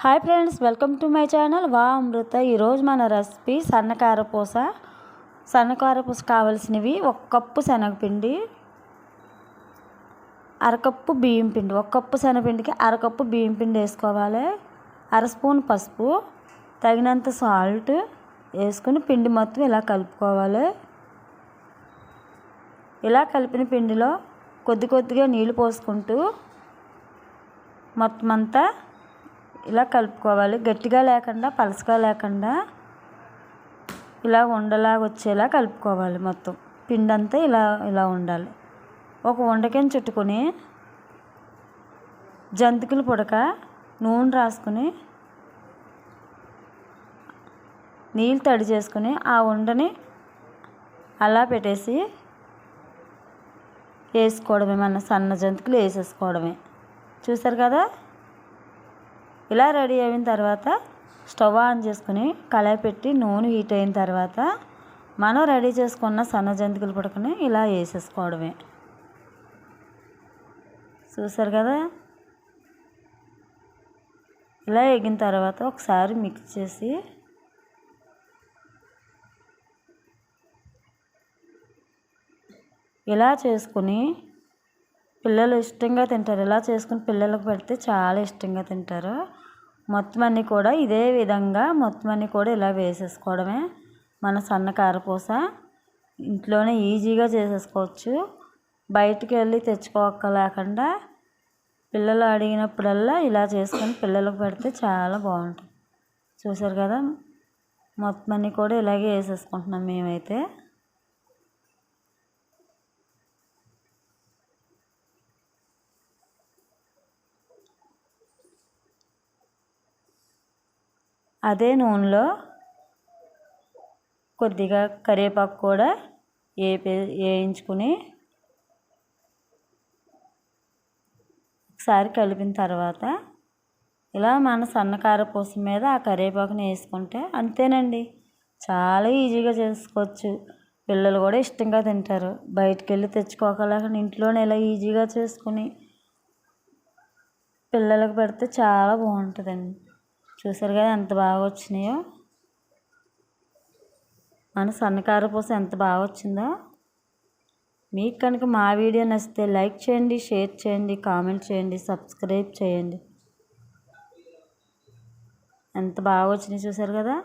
Hi friends welcome to my channel వా అమృత. ఈరోజు మన రెసిపీ సన్నకారపూస సన్నకారపూస కావాల్సినవి ఒక కప్పు శనగపిండి అరకప్పు బియ్యం పిండి. ఒక కప్పు శనగపిండికి అరకప్పు బియ్యం పిండి వేసుకోవాలి. అర స్పూన్ పసుపు తగినంత సాల్ట్ వేసుకుని పిండి మొత్తం ఇలా కలుపుకోవాలి. ఇలా కలిపిన పిండిలో కొద్ది కొద్దిగా నీళ్ళు పోసుకుంటూ మొత్తం అంతా ఇలా కలుపుకోవాలి. గట్టిగా లేకుండా పలసగా లేకుండా ఇలా ఉండలాగా వచ్చేలా కలుపుకోవాలి మొత్తం. పిండి అంతా ఇలా ఇలా ఉండాలి. ఒక ఉండకని చుట్టుకొని జంతికలు పుడక నూనె రాసుకుని నీళ్ళు తడి చేసుకుని ఆ ఉండని అలా పెట్టేసి వేసుకోవడమే మన సన్న జంతికలు వేసేసుకోవడమే. చూసారు కదా? ఇలా రెడీ అయిన తర్వాత స్టవ్ ఆన్ చేసుకుని కళాయి పెట్టి నూనె హీట్ అయిన తర్వాత మనం రెడీ చేసుకున్న సన్న జంతికలు పడుకుని ఇలా వేసేసుకోవడమే. చూసారు కదా? ఇలా ఎగిన తర్వాత ఒకసారి మిక్స్ చేసి ఇలా చేసుకుని పిల్లలు ఇష్టంగా తింటారు. ఇలా చేసుకుని పిల్లలకు పెడితే చాలా ఇష్టంగా తింటారు. మొత్తం అన్నీ కూడా ఇదే విధంగా మొత్తం అన్నీ కూడా ఇలా వేసేసుకోవడమే మన సన్న కారపూస. ఇంట్లోనే ఈజీగా చేసేసుకోవచ్చు. బయటికి వెళ్ళి తెచ్చుకోలేకుండా పిల్లలు అడిగినప్పుడల్లా ఇలా చేసుకొని పిల్లలకు పెడితే చాలా బాగుంటుంది. చూసారు కదా? మొత్తం అన్నీ కూడా ఇలాగే వేసేసుకుంటున్నాం మేమైతే. అదే నూనెలో కొద్దిగా కరివేపాకు కూడా వేపే వేయించుకుని ఒకసారి కలిపిన తర్వాత ఇలా మన సన్నకార పూస మీద ఆ కరివేపాకుని వేసుకుంటే అంతేనండి. చాలా ఈజీగా చేసుకోవచ్చు. పిల్లలు కూడా ఇష్టంగా తింటారు. బయటికి వెళ్ళి తెచ్చుకోకలేకుండా ఇంట్లోనే ఇలా ఈజీగా చేసుకుని పిల్లలకు పెడితే చాలా బాగుంటుందండి. చూసారు కదా ఎంత బాగా వచ్చినాయో? మన సన్నకార పూస ఎంత బాగా వచ్చిందో? మీకు కనుక మా వీడియో నచ్చితే లైక్ చేయండి షేర్ చేయండి కామెంట్ చేయండి సబ్స్క్రైబ్ చేయండి. ఎంత బాగా వచ్చినాయి చూసారు కదా?